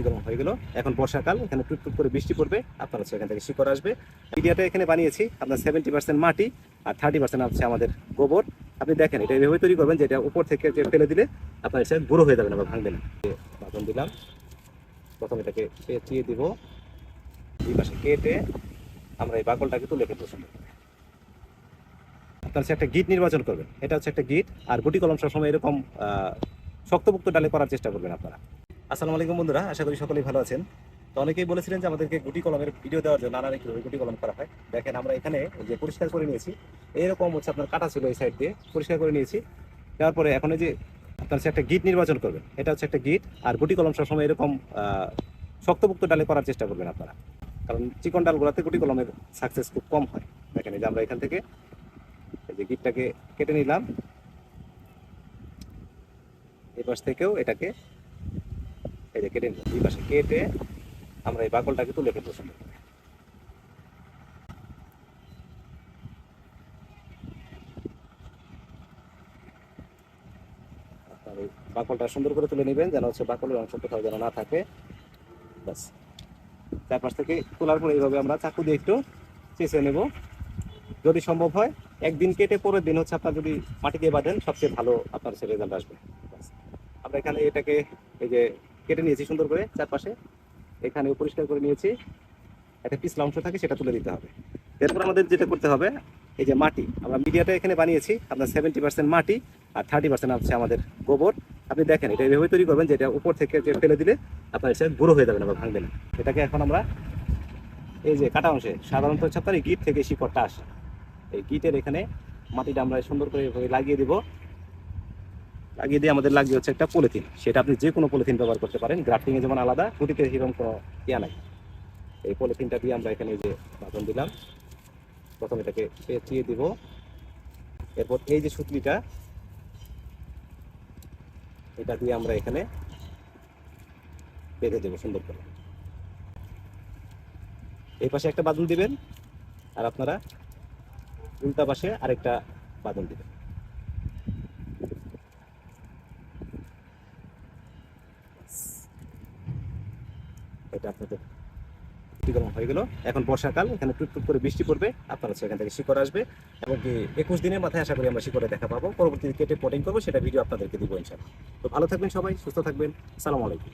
গরম হয়ে গেল। এখন বর্ষাকাল, এখানে টুকটুক করে বৃষ্টি পড়বে, আপনার হচ্ছে এখান থেকে শিকড় আসবে। মিডিয়াটা এখানে বানিয়েছি আপনার সেভেন্টি পার্সেন্ট মাটি আর থার্টি পার্সেন্ট হচ্ছে আমাদের গোবর। আপনি দেখেন, এটা এভাবে তৈরি করবেন যেটা উপর থেকে যে ফেলে দিলে আপনার এসে গুঁড়ো হয়ে যাবে না বা ভাঙবে না। বাদন দিলাম, প্রথম এটাকে পেঁচিয়ে দিব। দুই পাশে কেটে আমরা এই বাকলটাকে তুলে ফেলব আপনার হচ্ছে একটা গিট নির্বাচন করবেন। এটা হচ্ছে একটা গিট, আর গুটি কলম সবসময় এরকম শক্তপোক্ত ডালে করার চেষ্টা করবেন আপনারা। আসসালামু আলাইকুম বন্ধুরা, আশা করি সকলেই ভালো আছেন। তো অনেকেই বলেছিলেন যে আমাদেরকে গুটি কলমের ভিডিও দেওয়ার জন্য নানান কীভাবে গুটি কলম করা হয়। দেখেন আমরা এখানে যে পরিষ্কার করে নিয়েছি এইরকম হচ্ছে আপনার কাটা ছিল এই সাইড দিয়ে, পরিষ্কার করে নিয়েছি। দেওয়ার পরে এখন যে আপনার একটা গিট নির্বাচন করবেন, এটা হচ্ছে একটা গিট, আর গুটি কলম সবসময় এরকম শক্তপোক্ত ডালে করার চেষ্টা করবেন আপনারা। কারণ চিকন ডালগুলোতে গুটি কলমের সাকসেস খুব কম হয়। দেখেন যে আমরা এখান থেকে এই যে গিটটাকে কেটে নিলাম। এই পাশ থেকেও এটাকে এই যে কেটে নিলাম। পাশে কেটে আমরা এই বাকলটাকে তুলে ফেলব সুন্দর বাকলটা সুন্দর করে তুলে নেবেন, যেন হচ্ছে বাকলের অংশ কোথাও যেন না থাকে। ব্যাস। চারপাশ থেকে তোলার পরে এইভাবে আমরা চাকু দিয়ে একটু চেঁচে নেব। যদি সম্ভব হয়, একদিন কেটে পরের দিন হচ্ছে আপনার যদি মাটি দিয়ে বাঁধেন, সবচেয়ে ভালো আপনার সে রেজাল্ট আসবে। আমরা এখানে এটাকে এই যে কেটে নিয়েছি সুন্দর করে চারপাশে। এখানে পরিষ্কার করে নিয়েছি। একটা পিছলা অংশ থাকে, সেটা তুলে দিতে হবে। এরপর আমাদের যেটা করতে হবে, এই যে মাটি। আমরা মিডিয়াটা এখানে বানিয়েছি, আপনার সেভেন্টি পার্সেন্ট মাটি আর থার্টি পার্সেন্ট হচ্ছে আমাদের গোবর। আপনি দেখেন, এটা এভাবে তৈরি করবেন, যেটা উপর থেকে যে ফেলে দিলে আপনার এসে গুঁড়ো হয়ে যাবে না বা ভাঙবে না। এটাকে এখন আমরা এই যে কাটা অংশে, সাধারণত হচ্ছে আপনার এই গিট থেকে শিকড়টা আসে। এই গিটের এখানে মাটিটা আমরা সুন্দর করে লাগিয়ে দিব। লাগিয়ে দিয়ে আমাদের লাগিয়ে হচ্ছে একটা পলিথিন। সেটা আপনি যে কোনো পলিথিন ব্যবহার করতে পারেন। গ্রাফটিং এ যেমন আলাদা কুটিতে এরকম কোনো ইয়া নাই। এই পলিথিনটা দিয়ে আমরা এখানে যে বাঁধন দিলাম। প্রথমে এটাকে পেঁচিয়ে দিব। এরপর এই যে সুতলিটা, এটা দিয়ে আমরা এখানে বেঁধে দেবো সুন্দর করে। এই পাশে একটা বাঁধন দিবেন, আর আপনারা উল্টা পাশে আরেকটা বাঁধন দিবেন। এটা আপনাদের গরম হয়ে গেল। এখন বর্ষাকাল, এখানে টুকটুক করে বৃষ্টি পড়বে, আপনারা সেখান থেকে শিকড় আসবে। এবং কি একুশ দিনের মাথায় আশা করি আমরা শিকড়ে দেখা পাবো। পরবর্তীতে কেটে পটিং করব, সেটা ভিডিও আপনাদেরকে দিব ইনশাল্লাহ তো ভালো থাকবেন সবাই, সুস্থ থাকবেন। সালাম আলাইকুম।